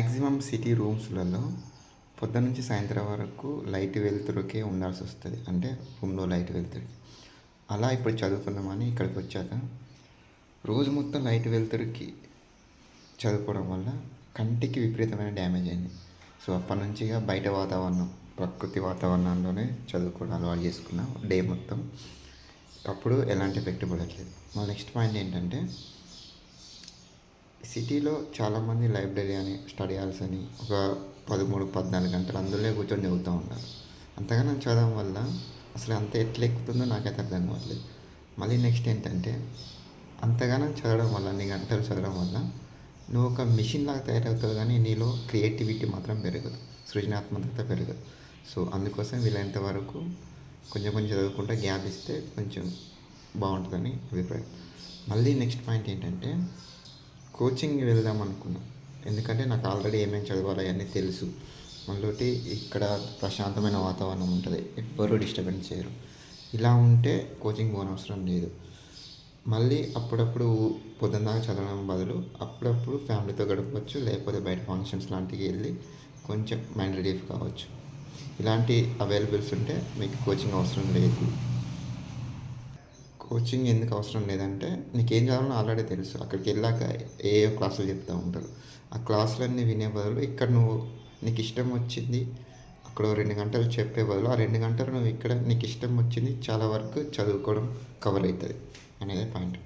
Maximum city రూమ్స్లలో పొద్దున్న నుంచి సాయంత్రం వరకు లైట్ వెలుతురుకే ఉండాల్సి వస్తుంది. అంటే రూమ్లో లైట్ వెలుతురు. అలా ఇప్పుడు చదువుకుందామని ఇక్కడికి వచ్చాక రోజు మొత్తం లైట్ వెలుతురుకి చదువుకోవడం వల్ల కంటికి విపరీతమైన డ్యామేజ్ అయింది. సో అప్పటి నుంచి ఇక బయట వాతావరణం ప్రకృతి వాతావరణంలోనే చదువుకోవడం అలవాటు చేసుకున్నాం. డే మొత్తం అప్పుడు ఎలాంటి ఎఫెక్ట్ పడట్లేదు. మా నెక్స్ట్ పాయింట్ ఏంటంటే సిటీలో చాలామంది లైబ్రరీ అని స్టడీ హాల్స్ అని ఒక పదమూడు పద్నాలుగు గంటలు అందులో కూర్చొని చదువుతూ ఉంటారు అంతగానో చదవడం వల్ల అసలు అంత ఎట్లా ఎక్కుతుందో నాకైతే అర్థం కావట్లేదు. మళ్ళీ నెక్స్ట్ ఏంటంటే అంతగానో చదవడం వల్ల అన్ని గంటలు చదవడం వల్ల నువ్వు ఒక మిషన్ లాగా తయారవుతావు కానీ నీలో క్రియేటివిటీ మాత్రం పెరగదు. సృజనాత్మకత పెరగదు. సో అందుకోసం వీలైనంత వరకు కొంచెం కొంచెం చదువుకుంటా గ్యాప్ ఇస్తే కొంచెం బాగుంటుందని అభిప్రాయం. మళ్ళీ నెక్స్ట్ పాయింట్ ఏంటంటే కోచింగ్ వెళ్దాం అనుకున్నా. ఎందుకంటే నాకు ఆల్రెడీ ఏమేమి చదవాలి అవన్నీ తెలుసు. మళ్ళీ ఇక్కడ ప్రశాంతమైన వాతావరణం ఉంటుంది. ఎవ్వరూ డిస్టర్బెన్స్ చేయరు. ఇలా ఉంటే కోచింగ్ పోనవసరం లేదు. మళ్ళీ అప్పుడప్పుడు పొద్దున్నదాకా చదవడం బదులు అప్పుడప్పుడు ఫ్యామిలీతో గడపవచ్చు లేకపోతే బయట ఫంక్షన్స్ లాంటివి వెళ్ళి కొంచెం మైండ్ రిలీఫ్ కావచ్చు. ఇలాంటి అవైలబుల్స్ ఉంటే మీకు కోచింగ్ అవసరం లేదు. కోచింగ్ ఎందుకు అవసరం లేదంటే నీకు ఏం చదవాలో ఆల్రెడీ తెలుసు. అక్కడికి వెళ్ళాక ఏ ఏ క్లాసులు చెప్తూ ఉంటారు. ఆ క్లాసులన్నీ వినే బదులు ఇక్కడ నువ్వు నీకు ఇష్టం వచ్చింది అక్కడ రెండు గంటలు చెప్పే బదులు ఆ రెండు గంటలు నువ్వు ఇక్కడ నీకు ఇష్టం వచ్చింది చాలా వరకు చదువుకోవడం కవర్ అవుతుంది. అనేది పాయింట్